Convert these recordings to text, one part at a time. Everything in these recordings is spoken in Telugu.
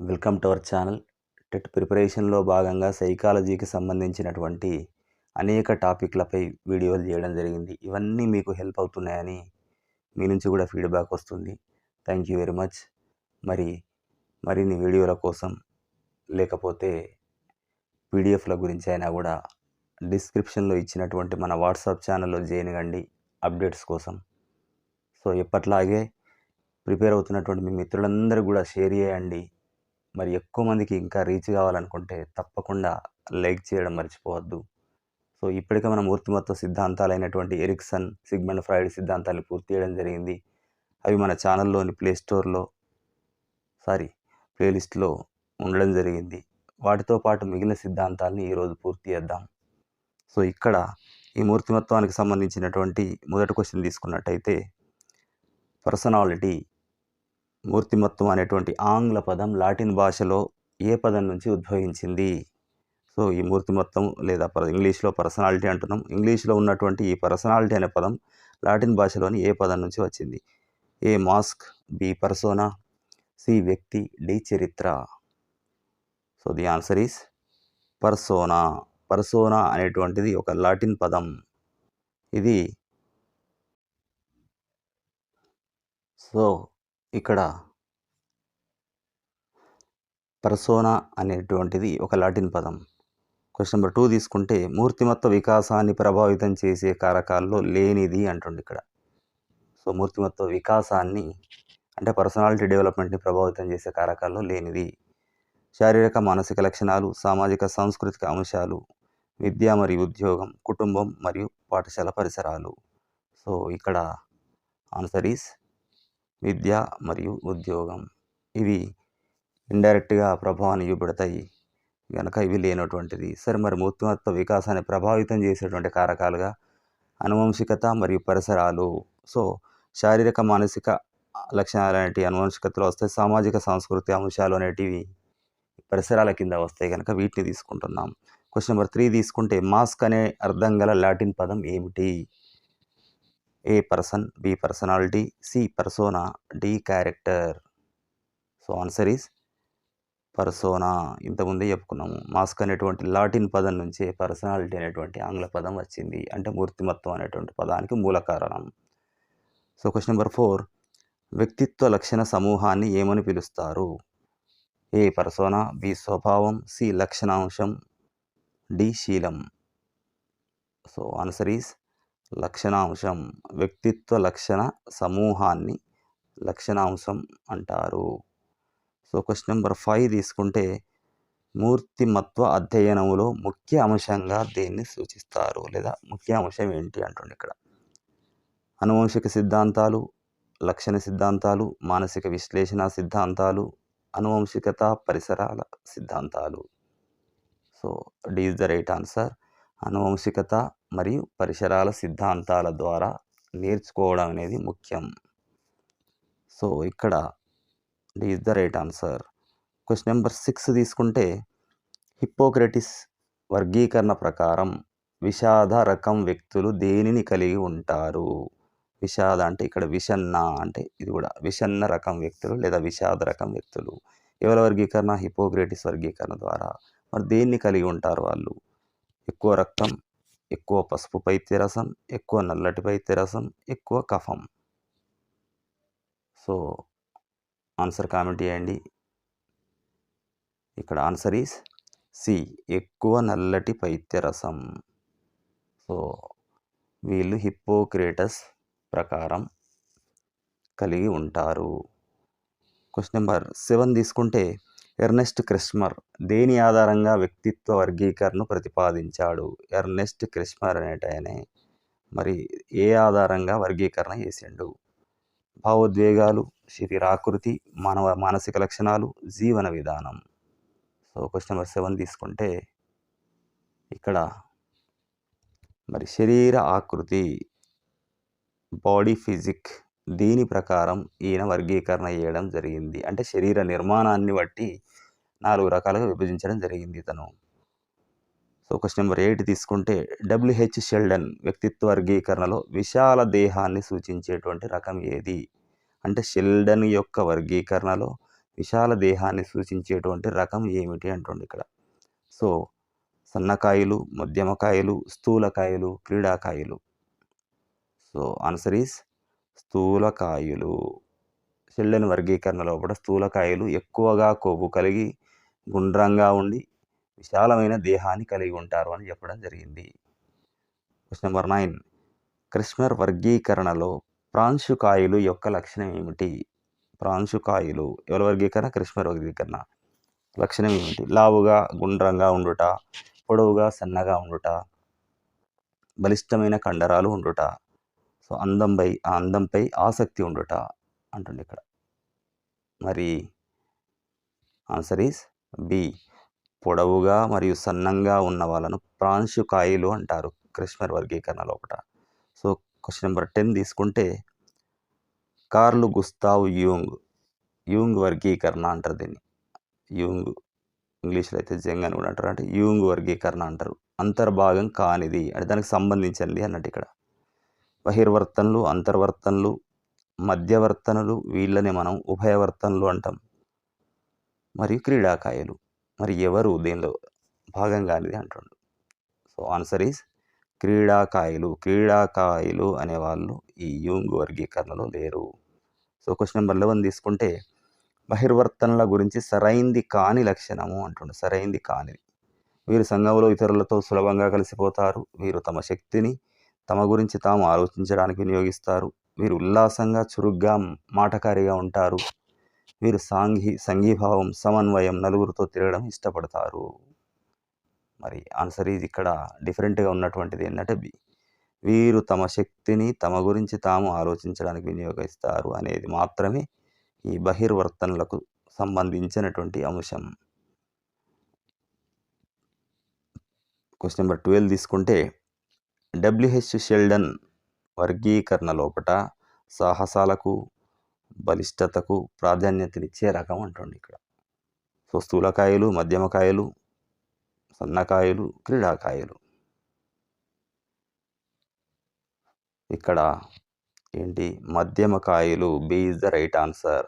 Welcome to our channel. TET ప్రిపరేషన్లో భాగంగా సైకాలజీకి సంబంధించినటువంటి అనేక టాపిక్లపై వీడియోలు చేయడం జరిగింది. ఇవన్నీ మీకు హెల్ప్ అవుతున్నాయని మీ నుంచి కూడా ఫీడ్బ్యాక్ వస్తుంది. Thank you very much. మరి మరిన్ని వీడియోల కోసం లేకపోతే పీడిఎఫ్ల గురించి అయినా కూడా డిస్క్రిప్షన్లో ఇచ్చినటువంటి మన వాట్సాప్ ఛానల్లో చేయనివ్వండి అప్డేట్స్ కోసం. సో ఎప్పట్లాగే ప్రిపేర్ అవుతున్నటువంటి మీ మిత్రులందరూ కూడా షేర్ చేయండి. మరి ఎక్కువ మందికి ఇంకా రీచ్ కావాలనుకుంటే తప్పకుండా లైక్ చేయడం మర్చిపోవద్దు. సో ఇప్పటికే మనం మూర్తిమత్వ సిద్ధాంతాలైనటువంటి ఎరిక్సన్ సిగ్మెంట్ ఫ్రైడ్ సిద్ధాంతాన్ని పూర్తి చేయడం జరిగింది. అవి మన ఛానల్లోని ప్లే స్టోర్లో సారీ ప్లేలిస్ట్లో ఉండడం జరిగింది. వాటితో పాటు మిగిలిన సిద్ధాంతాలని ఈరోజు పూర్తి చేద్దాం. సో ఇక్కడ ఈ మూర్తిమత్వానికి సంబంధించినటువంటి మొదటి క్వశ్చన్ తీసుకున్నట్టయితే పర్సనాలిటీ మూర్తిమత్వం అనేటువంటి ఆంగ్ల పదం లాటిన్ భాషలో ఏ పదం నుంచి ఉద్భవించింది? సో ఈ మూర్తిమత్వం లేదా ఇంగ్లీష్లో పర్సనాలిటీ అంటున్నాం. ఇంగ్లీష్లో ఉన్నటువంటి ఈ పర్సనాలిటీ అనే పదం లాటిన్ భాషలోని ఏ పదం నుంచి వచ్చింది? A mask B persona C వ్యక్తి డి చరిత్ర? So the answer is persona. Persona అనేటువంటిది ఒక లాటిన్ పదం. ఇది సో ఇక్కడ పర్సోనా అనేటువంటిది ఒక లాటిన్ పదం. క్వశ్చన్ నెంబర్ టూ తీసుకుంటే మూర్తిమత్వ వికాసాన్ని ప్రభావితం చేసే కారకాల్లో లేనిది అంటుండే ఇక్కడ. సో మూర్తిమత్వ వికాసాన్ని అంటే పర్సనాలిటీ డెవలప్మెంట్ని ప్రభావితం చేసే కారకాల్లో లేనిది. శారీరక మానసిక లక్షణాలు సామాజిక సాంస్కృతిక అంశాలు విద్య మరియు ఉద్యోగం కుటుంబం మరియు పాఠశాల పరిసరాలు. సో ఇక్కడ ఆన్సర్ ఈస్ విద్య మరియు ఉద్యోగం. ఇవి ఇండైరెక్ట్గా ప్రభావాన్ని చూపెడతాయి. కనుక ఇవి లేనటువంటిది. సరే మరి మూర్తిమత్వ వికాసాన్ని ప్రభావితం చేసేటువంటి కారకాలుగా అనువంశికత మరియు పరిసరాలు. సో శారీరక మానసిక లక్షణాలు అనేటివి అనువంశికతలో వస్తాయి. సామాజిక సాంస్కృతిక అంశాలు అనేటివి పరిసరాల కింద వస్తాయి. కనుక వీటిని తీసుకుంటున్నాం. క్వశ్చన్ నెంబర్ త్రీ తీసుకుంటే మాస్క్ అనే అర్థం గల లాటిన్ పదం ఏమిటి? A person B personality C persona D character so answer is persona ఇంతకుముందే చెప్పుకున్నాము. మాస్క్ అనేటువంటి లాటిన్ పదం నుంచే పర్సనాలిటీ అనేటువంటి ఆంగ్ల పదం వచ్చింది. అంటే మూర్తిమత్వం అనేటువంటి పదానికి మూల కారణం. సో క్వశ్చన్ నెంబర్ ఫోర్ వ్యక్తిత్వ లక్షణ సమూహాన్ని ఏమని పిలుస్తారు? ఏ పర్సోనా బి స్వభావం సి లక్షణాంశం డి శీలం. సో ఆన్సర్ ఈస్ లక్షణాంశం వ్యక్తిత్వ లక్షణ సమూహాన్ని లక్షణాంశం అంటారు. సో క్వశ్చన్ నెంబర్ ఫైవ్ తీసుకుంటే మూర్తిమత్వ అధ్యయనంలో ముఖ్య అంశంగా దేన్ని సూచిస్తారు లేదా ముఖ్య అంశం ఏంటి అంటుండే ఇక్కడ. అనువంశిక సిద్ధాంతాలు లక్షణ సిద్ధాంతాలు మానసిక విశ్లేషణ సిద్ధాంతాలు అనువంశికత పరిసరాల సిద్ధాంతాలు. So D is the right answer అనువంశికత మరియు పరిసరాల సిద్ధాంతాల ద్వారా నేర్చుకోవడం అనేది ముఖ్యం. సో ఇక్కడ D is the right answer. Question number six తీసుకుంటే హిప్పోక్రటిస్ వర్గీకరణ ప్రకారం విషాద రకం వ్యక్తులు దేనిని కలిగి ఉంటారు? విషాద అంటే ఇక్కడ విషన్న అంటే ఇది కూడా విషన్న రకం వ్యక్తులు లేదా విషాద రకం వ్యక్తులు. ఎవరి వర్గీకరణ? హిపోక్రటిస్ వర్గీకరణ ద్వారా. మరి దేన్ని కలిగి ఉంటారు వాళ్ళు? ఎక్కువ రక్తం ఎక్కువ పసుపు పైత్యరసం ఎక్కువ నల్లటి పైత్యరసం ఎక్కువ కఫం. సో ఆన్సర్ కామెంట్ చేయండి. ఇక్కడ ఆన్సర్ ఈస్ సి ఎక్కువ నల్లటి పైత్యరసం సో వీళ్ళు హిప్పోక్రేటస్ ప్రకారం కలిగి ఉంటారు. క్వశ్చన్ నెంబర్ సెవెన్ తీసుకుంటే ఎర్నెస్ట్ క్రిస్మర్ దేని ఆధారంగా వ్యక్తిత్వ వర్గీకరణను ప్రతిపాదించాడు? ఎర్నెస్ట్ క్రిస్మర్ అనేటయనే. మరి ఏ ఆధారంగా వర్గీకరణ చేసిండు? భావోద్వేగాలు శరీరాకృతి మానవ మానసిక లక్షణాలు జీవన విధానం. సో క్వశ్చన్ నెంబర్ సెవెన్ తీసుకుంటే ఇక్కడ మరి శరీర ఆకృతి బాడీ ఫిజిక్ దీని ప్రకారం ఈయన వర్గీకరణ చేయడం జరిగింది. అంటే శరీర నిర్మాణాన్ని బట్టి నాలుగు రకాలుగా విభజించడం జరిగింది ఇతను. సో క్వశ్చన్ నెంబర్ ఎయిట్ తీసుకుంటే డబ్ల్యూహెచ్ షెల్డన్ వ్యక్తిత్వ వర్గీకరణలో విశాల దేహాన్ని సూచించేటువంటి రకం ఏది? అంటే షెల్డన్ యొక్క వర్గీకరణలో విశాల దేహాన్ని సూచించేటువంటి రకం ఏమిటి అంటుండే ఇక్కడ. సో సన్నకాయలు మధ్యమకాయలు స్థూలకాయలు క్రీడాకాయలు. సో ఆన్సర్ ఈస్ స్థూలకాయలు. చెల్లని వర్గీకరణ లోపల స్థూలకాయలు ఎక్కువగా కొవ్వు కలిగి గుండ్రంగా ఉండి విశాలమైన దేహాన్ని కలిగి ఉంటారు అని చెప్పడం జరిగింది. క్వశ్చన్ నెంబర్ నైన్ క్రిస్మర్ వర్గీకరణలో ప్రాంశుకాయలు యొక్క లక్షణం ఏమిటి? ప్రాంశుకాయలు ఎవరి వర్గీకరణ? క్రిస్మర్ వర్గీకరణ. లక్షణం ఏమిటి? లావుగా గుండ్రంగా ఉండుట పొడవుగా సన్నగా ఉండుట బలిష్టమైన కండరాలు ఉండుట. సో అందంపై ఆ అందంపై ఆసక్తి ఉండుట అంటుంది ఇక్కడ. మరి ఆన్సర్ ఈస్ బి పొడవుగా మరియు సన్నంగా ఉన్న వాళ్ళను ప్రాంశుకాయలు అంటారు క్రిష్మర్ వర్గీకరణ లోపల సో క్వశ్చన్ నెంబర్ టెన్ తీసుకుంటే కార్లు గుస్తావ్ యూంగ్ యూంగ్ వర్గీకరణ అంటారు దీన్ని. యూంగ్ ఇంగ్లీష్లో అయితే జంగ్ అని కూడా అంటారు. అంటే యూంగ్ వర్గీకరణ అంటారు. అంతర్భాగం కానిది అంటే దానికి సంబంధించింది అన్నట్టు ఇక్కడ. బహిర్వర్తనలు అంతర్వర్తనలు మధ్యవర్తనలు వీళ్ళని మనం ఉభయవర్తనలు అంటాం. మరియు క్రీడాకాయలు. మరి ఎవరు దీనిలో భాగం కానిది అంటుండు. సో ఆన్సర్ ఈస్ క్రీడాకాయలు. క్రీడాకాయలు అనేవాళ్ళు ఈ యూంగ్ వర్గీకరణలో లేరు. సో క్వశ్చన్ నెంబర్ లెవెన్ తీసుకుంటే బహిర్వర్తనల గురించి సరైంది కాని లక్షణము అంటుండు. సరైంది కానిది. వీరు సంఘంలో ఇతరులతో సులభంగా కలిసిపోతారు. వీరు తమ శక్తిని తమ గురించి తాము ఆలోచించడానికి వినియోగిస్తారు. వీరు ఉల్లాసంగా చురుగ్గా మాటకారిగా ఉంటారు. వీరు సాంఘీ సంఘీభావం సమన్వయం నలుగురితో తిరగడం ఇష్టపడతారు. మరి ఆన్సర్ ఇది ఇక్కడ డిఫరెంట్గా ఉన్నటువంటిది ఏంటంటే బి వీరు తమ శక్తిని తమ గురించి తాము ఆలోచించడానికి వినియోగిస్తారు అనేది మాత్రమే ఈ బహిర్వర్తనలకు సంబంధించినటువంటి అంశం. క్వశ్చన్ నెంబర్ ట్వెల్వ్ తీసుకుంటే డబ్ల్యూహెచ్ షెల్డన్ వర్గీకరణ లోపట సాహసాలకు బలిష్టతకు ప్రాధాన్యతనిచ్చే రకం అంటుంది ఇక్కడ. సో స్థూలకాయలు మధ్యమకాయలు సన్నకాయలు క్రీడాకాయలు. ఇక్కడ ఏంటి? మధ్యమకాయలు B is the right answer.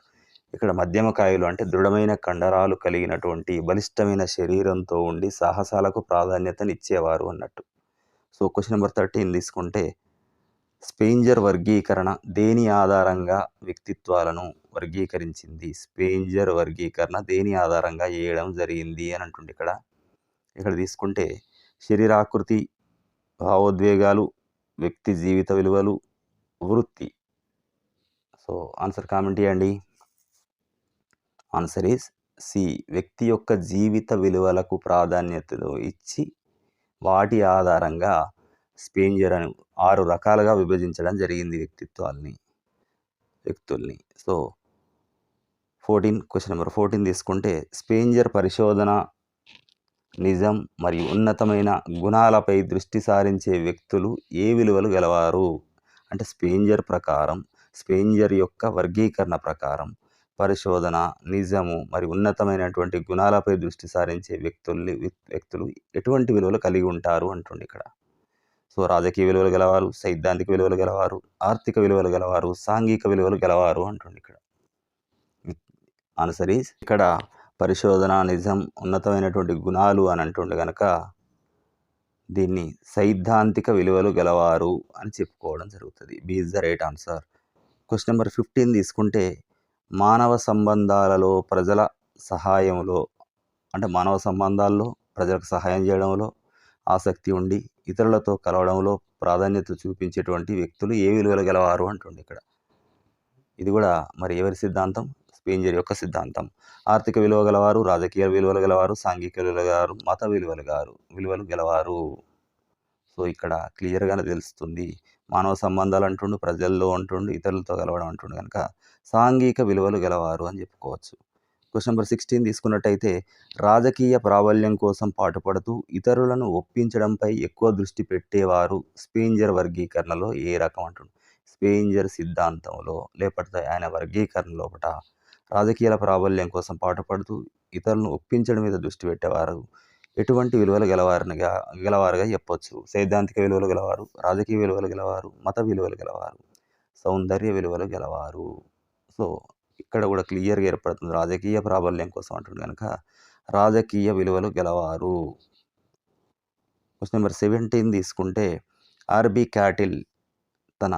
ఇక్కడ మధ్యమకాయలు అంటే దృఢమైన కండరాలు కలిగినటువంటి బలిష్టమైన శరీరంతో ఉండి సాహసాలకు ప్రాధాన్యతనిచ్చేవారు అన్నట్టు. సో క్వశ్చన్ నెంబర్ థర్టీన్ తీసుకుంటే స్పెయింజర్ వర్గీకరణ దేని ఆధారంగా వ్యక్తిత్వాలను వర్గీకరించింది? స్పెయింజర్ వర్గీకరణ దేని ఆధారంగా వేయడం జరిగింది అని అంటుండే ఇక్కడ. ఇక్కడ తీసుకుంటే శరీరాకృతి భావోద్వేగాలు వ్యక్తి జీవిత విలువలు వృత్తి. సో ఆన్సర్ కామెంట్ చేయండి ఆన్సర్ ఈస్ సి వ్యక్తి యొక్క జీవిత విలువలకు ప్రాధాన్యతలు ఇచ్చి వాటి ఆధారంగా స్పేంజర్ అని ఆరు రకాలుగా విభజించడం జరిగింది వ్యక్తిత్వాల్ని వ్యక్తుల్ని. So fourteen question number fourteen తీసుకుంటే స్పేంజర్ పరిశోధన నిజం మరియు ఉన్నతమైన గుణాలపై దృష్టి సారించే వ్యక్తులు ఏ విలువలు గలవారు? అంటే స్పేంజర్ ప్రకారం స్పేంజర్ యొక్క వర్గీకరణ ప్రకారం పరిశోధన నిజము మరి ఉన్నతమైనటువంటి గుణాలపై దృష్టి సారించే వ్యక్తుల్ని వ్యక్తులు ఎటువంటి విలువలు కలిగి ఉంటారు అంటుండే ఇక్కడ. సో రాజకీయ విలువలు గలవారు సైద్ధాంతిక విలువలు గలవారు ఆర్థిక విలువలు గలవారు సాంఘిక విలువలు గలవారు అంటుండే ఇక్కడ. అనుసరి ఇక్కడ పరిశోధన నిజం ఉన్నతమైనటువంటి గుణాలు అని అంటుండే కనుక దీన్ని సైద్ధాంతిక విలువలు గలవారు అని చెప్పుకోవడం జరుగుతుంది. B is the right answer question number fifteen తీసుకుంటే మానవ సంబంధాలలో ప్రజల సహాయంలో అంటే మానవ సంబంధాల్లో ప్రజలకు సహాయం చేయడంలో ఆసక్తి ఉండి ఇతరులతో కలవడంలో ప్రాధాన్యత చూపించేటువంటి వ్యక్తులు ఏ విలువలు గలవారు అంటుండే ఇక్కడ. ఇది కూడా మరి ఎవరి సిద్ధాంతం? స్పేంజర్ యొక్క సిద్ధాంతం. ఆర్థిక విలువ గలవారు రాజకీయ విలువలు గలవారు సాంఘిక విలువలు గలవారు మత విలువలు గారు విలువలు గలవారు. సో ఇక్కడ క్లియర్గానే తెలుస్తుంది. మానవ సంబంధాలు అంటుండు ప్రజల్లో అంటుండు ఇతరులతో కలవడం అంటుండు కనుక సాంఘిక విలువలు గలవారు అని చెప్పుకోవచ్చు. క్వశ్చన్ నెంబర్ సిక్స్టీన్ తీసుకున్నట్టయితే రాజకీయ ప్రాబల్యం కోసం పాటుపడుతూ ఇతరులను ఒప్పించడంపై ఎక్కువ దృష్టి పెట్టేవారు స్పేంజర్ వర్గీకరణలో ఏ రకం అంటుండు? స్పేంజర్ సిద్ధాంతంలో లేకపోతే ఆయన వర్గీకరణ లోపల రాజకీయాల ప్రాబల్యం కోసం పాటుపడుతూ ఇతరులను ఒప్పించడం మీద దృష్టి పెట్టేవారు ఎటువంటి విలువలు గలవారినిగా గలవారుగా చెప్పొచ్చు. సైద్ధాంతిక విలువలు గలవారు రాజకీయ విలువలు గలవారు మత విలువలు గలవారు సౌందర్య విలువలు గలవారు. సో ఇక్కడ కూడా క్లియర్గా ఏర్పడుతుంది. రాజకీయ ప్రాబల్యం కోసం అంటుంది కనుక రాజకీయ విలువలు గెలవారు. క్వశ్చన్ నెంబర్ సెవెంటీన్ తీసుకుంటే ఆర్బి క్యాటిల్ తన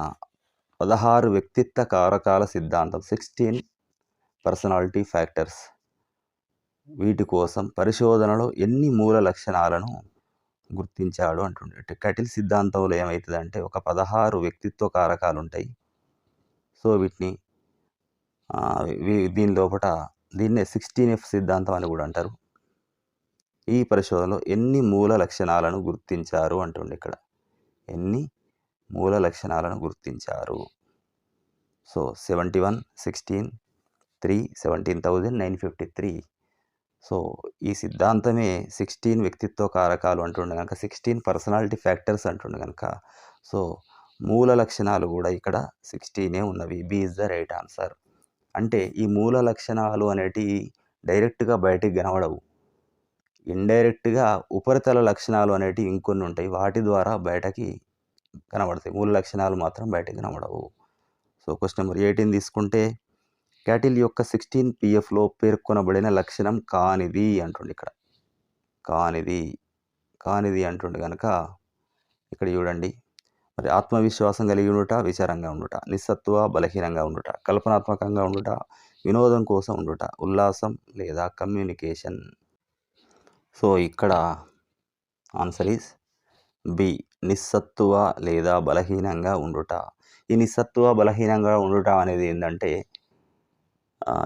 పదహారు వ్యక్తిత్వ కారకాల సిద్ధాంతం సిక్స్టీన్ పర్సనాలిటీ ఫ్యాక్టర్స్ వీటి కోసం పరిశోధనలో ఎన్ని మూల లక్షణాలను గుర్తించాడు అంటుండే. కటిల్ సిద్ధాంతంలో ఏమవుతుందంటే ఒక పదహారు వ్యక్తిత్వ కారకాలు ఉంటాయి సో వీటిని దీని లోపల దీన్నే సిక్స్టీన్ ఎఫ్ సిద్ధాంతం అని కూడా అంటారు. ఈ పరిశోధనలో ఎన్ని మూల లక్షణాలను గుర్తించారు అంటుండే ఇక్కడ. ఎన్ని మూల లక్షణాలను గుర్తించారు? So seventy one sixteen three seventeen thousand nine fifty three. So ఈ సిద్ధాంతమే సిక్స్టీన్ వ్యక్తిత్వ కారకాలు అంటుండే కనుక సిక్స్టీన్ పర్సనాలిటీ ఫ్యాక్టర్స్ అంటుండే కనుక. సో మూల లక్షణాలు కూడా ఇక్కడ సిక్స్టీనే ఉన్నవి. B is the right answer. అంటే ఈ మూల లక్షణాలు అనేటివి డైరెక్ట్గా బయటికి కనబడవు. ఇండైరెక్ట్గా ఉపరితల లక్షణాలు అనేటివి ఇంకొన్ని ఉంటాయి. వాటి ద్వారా బయటకి కనబడతాయి. మూల లక్షణాలు మాత్రం బయటకి కనబడవు. సో క్వశ్చన్ నెంబర్ ఎయిటీన్ తీసుకుంటే క్యాటిల్ యొక్క సిక్స్టీన్ పిఎఫ్లో పేర్కొనబడిన లక్షణం కానిది అంటుండే ఇక్కడ. కానిది కానిది అంటుండే కనుక ఇక్కడ చూడండి. మరి ఆత్మవిశ్వాసం కలిగి ఉండుట విచారంగా ఉండుట నిస్సత్వ బలహీనంగా ఉండుట కల్పనాత్మకంగా ఉండుట వినోదం కోసం ఉండుట ఉల్లాసం లేదా కమ్యూనికేషన్. సో ఇక్కడ ఆన్సర్ ఈస్ బి. నిస్సత్తువ లేదా బలహీనంగా ఉండుట. ఈ నిస్సత్తువ బలహీనంగా ఉండుట అనేది ఏంటంటే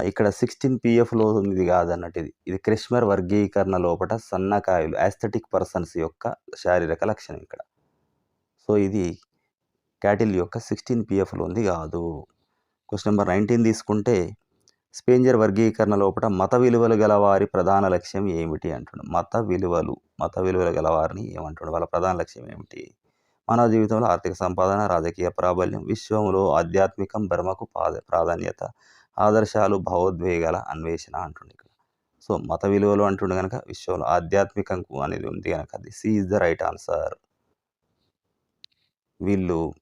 ఇక్కడ సిక్స్టీన్ పిఎఫ్లో ఉంది కాదన్నట్టు ఇది. ఇది క్రిష్మర్ వర్గీకరణ లోపల సన్నకాయలు యాస్థెటిక్ పర్సన్స్ యొక్క శారీరక లక్షణం ఇక్కడ. సో ఇది క్యాటిల్ యొక్క సిక్స్టీన్ పిఎఫ్లో ఉంది కాదు. క్వశ్చన్ నెంబర్ నైన్టీన్ తీసుకుంటే స్పేంజర్ వర్గీకరణ లోపల మత విలువలు గల వారి ప్రధాన లక్ష్యం ఏమిటి అంటున్నాడు. మత విలువలు మత విలువలు గల వారిని ఏమంటున్నాడు. వాళ్ళ ప్రధాన లక్ష్యం ఏమిటి? మానవ జీవితంలో ఆర్థిక సంపాదన రాజకీయ ప్రాబల్యం విశ్వంలో ఆధ్యాత్మికం బ్రహ్మకు ప్రాధాన్యత ఆదర్శాలు భావోద్వేగాల అన్వేషణ అంటుండే ఇక్కడ. సో మత విలువలు అంటుండే కనుక విశ్వంలో ఆధ్యాత్మికం అనేది ఉంది కనుక అది C is the right answer వీళ్ళు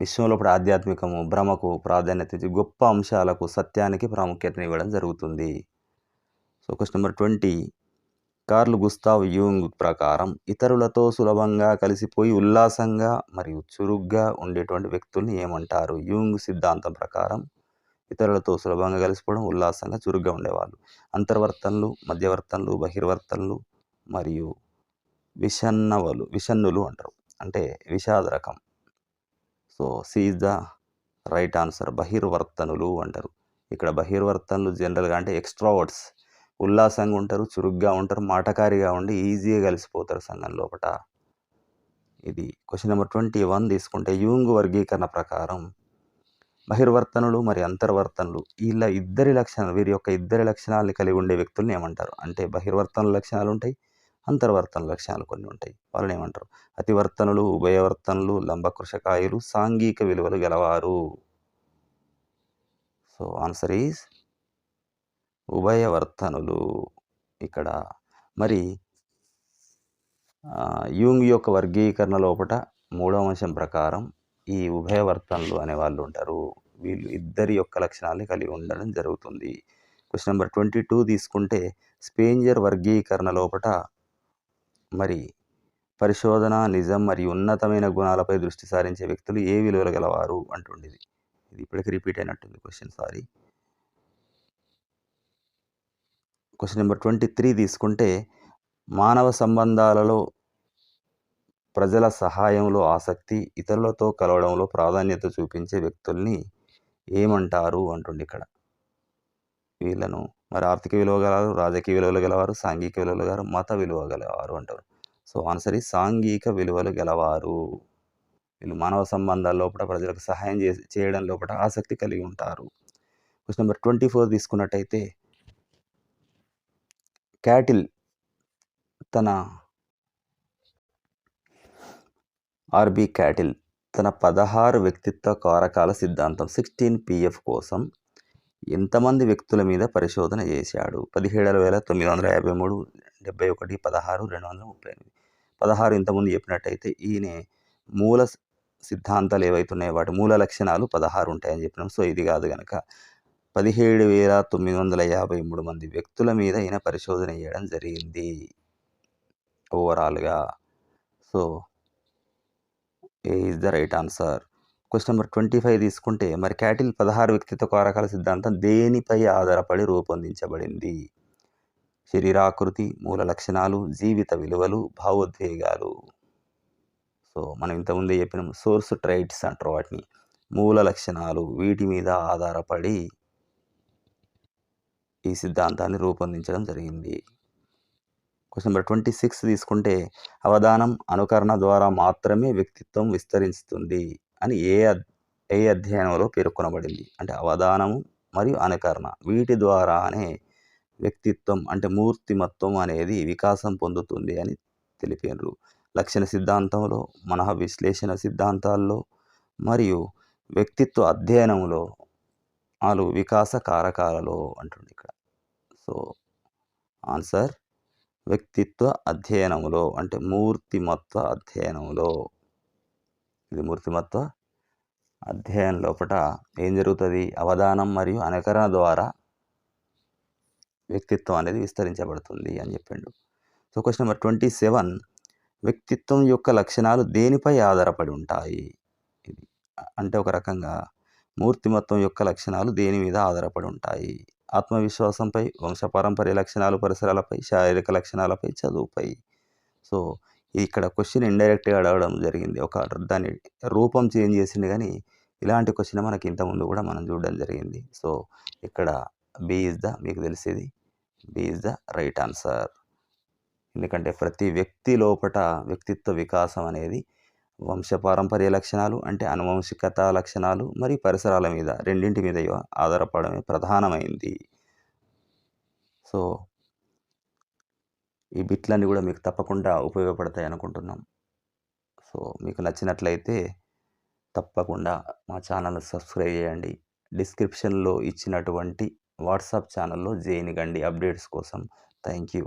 విశ్వంలో ఇప్పుడు ఆధ్యాత్మికము భ్రమకు ప్రాధాన్యత ఇచ్చి గొప్ప అంశాలకు సత్యానికి ప్రాముఖ్యతను ఇవ్వడం జరుగుతుంది. So question number twenty. Karl Gustav Jung ప్రకారం ఇతరులతో సులభంగా కలిసిపోయి ఉల్లాసంగా మరియు చురుగ్గా ఉండేటువంటి వ్యక్తుల్ని ఏమంటారు? యూంగ్ సిద్ధాంతం ప్రకారం ఇతరులతో సులభంగా కలిసిపోవడం ఉల్లాసంగా చురుగ్గా ఉండేవాళ్ళు. అంతర్వర్తనలు మధ్యవర్తనలు బహిర్వర్తనలు మరియు విషన్నవలు విషన్నులు అంటారు. అంటే విషాద రకం so C's the right answer. బహిర్వర్తనులు అంటారు. ఇక్కడ బహిర్వర్తనలు జనరల్గా అంటే ఎక్స్ట్రావర్డ్స్ ఉల్లాసంగా ఉంటారు చురుగ్గా ఉంటారు మాటకారిగా ఉండి ఈజీగా కలిసిపోతారు సంఘం లోపల ఇది క్వశ్చన్ నెంబర్ ట్వంటీ వన్ తీసుకుంటే యూంగ్ వర్గీకరణ ప్రకారం బహిర్వర్తనులు మరి అంతర్వర్తనులు వీళ్ళ ఇద్దరి లక్షణాలు వీరి యొక్క ఇద్దరి లక్షణాలని కలిగి ఉండే వ్యక్తులని ఏమంటారు? అంటే బహిర్వర్తన లక్షణాలు ఉంటాయి అంతర్వర్తన లక్షణాలు కొన్ని ఉంటాయి. వాళ్ళని ఏమంటారు? అతివర్తనులు ఉభయవర్తనులు లంబకృషకాయులు సాంఘిక విలువలు గలవారు. సో ఆన్సర్ ఈజ్ ఉభయవర్తనులు ఇక్కడ. మరి యూంగ్ యొక్క వర్గీకరణ లోపల మూడవ అంశం ప్రకారం ఈ ఉభయవర్తనలు అనే వాళ్ళు ఉంటారు. వీళ్ళు ఇద్దరి యొక్క లక్షణాలని కలిగి ఉండడం జరుగుతుంది. క్వశ్చన్ నెంబర్ ట్వంటీ టూ తీసుకుంటే స్పేంజర్ వర్గీకరణ లోపల మరి పరిశోధన నిజం మరియు ఉన్నతమైన గుణాలపై దృష్టి సారించే వ్యక్తులు ఏ విలువలు గలవారు అంటుండేది. ఇది ఇప్పటికి రిపీట్ అయినట్టుంది question sorry. Question number twenty three తీసుకుంటే మానవ సంబంధాలలో ప్రజల సహాయంలో ఆసక్తి ఇతరులతో కలవడంలో ప్రాధాన్యత చూపించే వ్యక్తుల్ని ఏమంటారు అంటుండే ఇక్కడ. వీళ్ళను మరి ఆర్థిక విలువ గలవారు రాజకీయ విలువలు గలవారు సాంఘిక విలువలు గలవారు మత విలువ గలవారు అంటారు. సో ఆన్సర్ ఈ సాంఘిక విలువలు గలవారు. వీళ్ళు మానవ సంబంధాల లోపల ప్రజలకు సహాయం చే చేయడం లోపల ఆసక్తి కలిగి ఉంటారు. క్వశ్చన్ నెంబర్ ట్వంటీ ఫోర్ తీసుకున్నట్టయితే క్యాటిల్ తన ఆర్బి క్యాటిల్ తన పదహారు వ్యక్తిత్వ కారకాల సిద్ధాంతం సిక్స్టీన్ పిఎఫ్ కోసం ఎంతమంది వ్యక్తుల మీద పరిశోధన చేశాడు? పదిహేడు వేల తొమ్మిది వందల యాభై మూడు డెబ్బై ఒకటి పదహారు రెండు వందల ముప్పై ఎనిమిది. పదహారు ఇంతకుముందు చెప్పినట్టయితే ఈయన మూల సిద్ధాంతాలు ఏవైతే ఉన్నాయో వాటి మూల లక్షణాలు పదహారు ఉంటాయని చెప్పినాం. సో ఇది కాదు కనుక పదిహేడు వేల తొమ్మిది వందల యాభై మూడు మంది వ్యక్తుల మీద ఈయన పరిశోధన చేయడం జరిగింది. ఓవరాల్గా. So A is the right answer? Question number twenty five తీసుకుంటే మరి క్యాటిల్ పదహారు వ్యక్తిత్వ కారకాల సిద్ధాంతం దేనిపై ఆధారపడి రూపొందించబడింది? శరీరాకృతి మూల లక్షణాలు జీవిత విలువలు భావోద్వేగాలు. సో మనం ఇంతకుముందే చెప్పిన సోర్స్ ట్రైట్స్ అంటారు వాటిని. మూల లక్షణాలు వీటి మీద ఆధారపడి ఈ సిద్ధాంతాన్ని రూపొందించడం జరిగింది. క్వశ్చన్ నెంబర్ ట్వంటీ సిక్స్ తీసుకుంటే అవధానం అనుకరణ ద్వారా మాత్రమే వ్యక్తిత్వం విస్తరిస్తుంది అని ఏ అద్- ఏ అధ్యయనంలో పేర్కొనబడింది? అంటే అవధానము మరియు అనుకరణ వీటి ద్వారానే వ్యక్తిత్వం అంటే మూర్తిమత్వం అనేది వికాసం పొందుతుంది అని తెలిపారు లక్షణ సిద్ధాంతంలో మన విశ్లేషణ సిద్ధాంతాల్లో మరియు వ్యక్తిత్వ అధ్యయనంలో నాలుగు వికాస కారకాలలో అంటుంది ఇక్కడ. సో ఆన్సర్ వ్యక్తిత్వ అధ్యయనంలో అంటే మూర్తిమత్వ అధ్యయనంలో. ఇది మూర్తిమత్వ అధ్యయనం లోపల ఏం జరుగుతుంది? అవధానం మరియు అనుకరణ ద్వారా వ్యక్తిత్వం అనేది విస్తరించబడుతుంది అని చెప్పిండు. So question number twenty seven. వ్యక్తిత్వం యొక్క లక్షణాలు దేనిపై ఆధారపడి ఉంటాయి? ఇది అంటే ఒక రకంగా మూర్తిమత్వం యొక్క లక్షణాలు దేని మీద ఆధారపడి ఉంటాయి? ఆత్మవిశ్వాసంపై వంశపారంపర్య లక్షణాలు పరిసరాలపై శారీరక లక్షణాలపై చదువుపై. సో ఇక్కడ క్వశ్చన్ ఇండైరెక్ట్గా అడగడం జరిగింది. ఒక దాని రూపం చేంజ్ చేసింది కానీ ఇలాంటి క్వశ్చన్ మనకి ఇంతకుముందు కూడా మనం చూడడం జరిగింది. సో ఇక్కడ బి ఇస్ ద మీకు తెలిసేది. B is the right answer ఎందుకంటే ప్రతి వ్యక్తి లోపట వ్యక్తిత్వ వికాసం అనేది వంశపారంపర్య లక్షణాలు అంటే అనువంశికత లక్షణాలు మరియు పరిసరాల మీద రెండింటి మీద ఆధారపడమే ప్రధానమైంది. సో ఈ బిట్లన్నీ కూడా మీకు తప్పకుండా ఉపయోగపడతాయి అనుకుంటున్నాం. సో మీకు నచ్చినట్లయితే తప్పకుండా మా ఛానల్ సబ్స్క్రైబ్ చేయండి. డిస్క్రిప్షన్లో ఇచ్చినటువంటి వాట్సాప్ ఛానల్లో జాయిన్ గండి అప్డేట్స్ కోసం థ్యాంక్ యూ.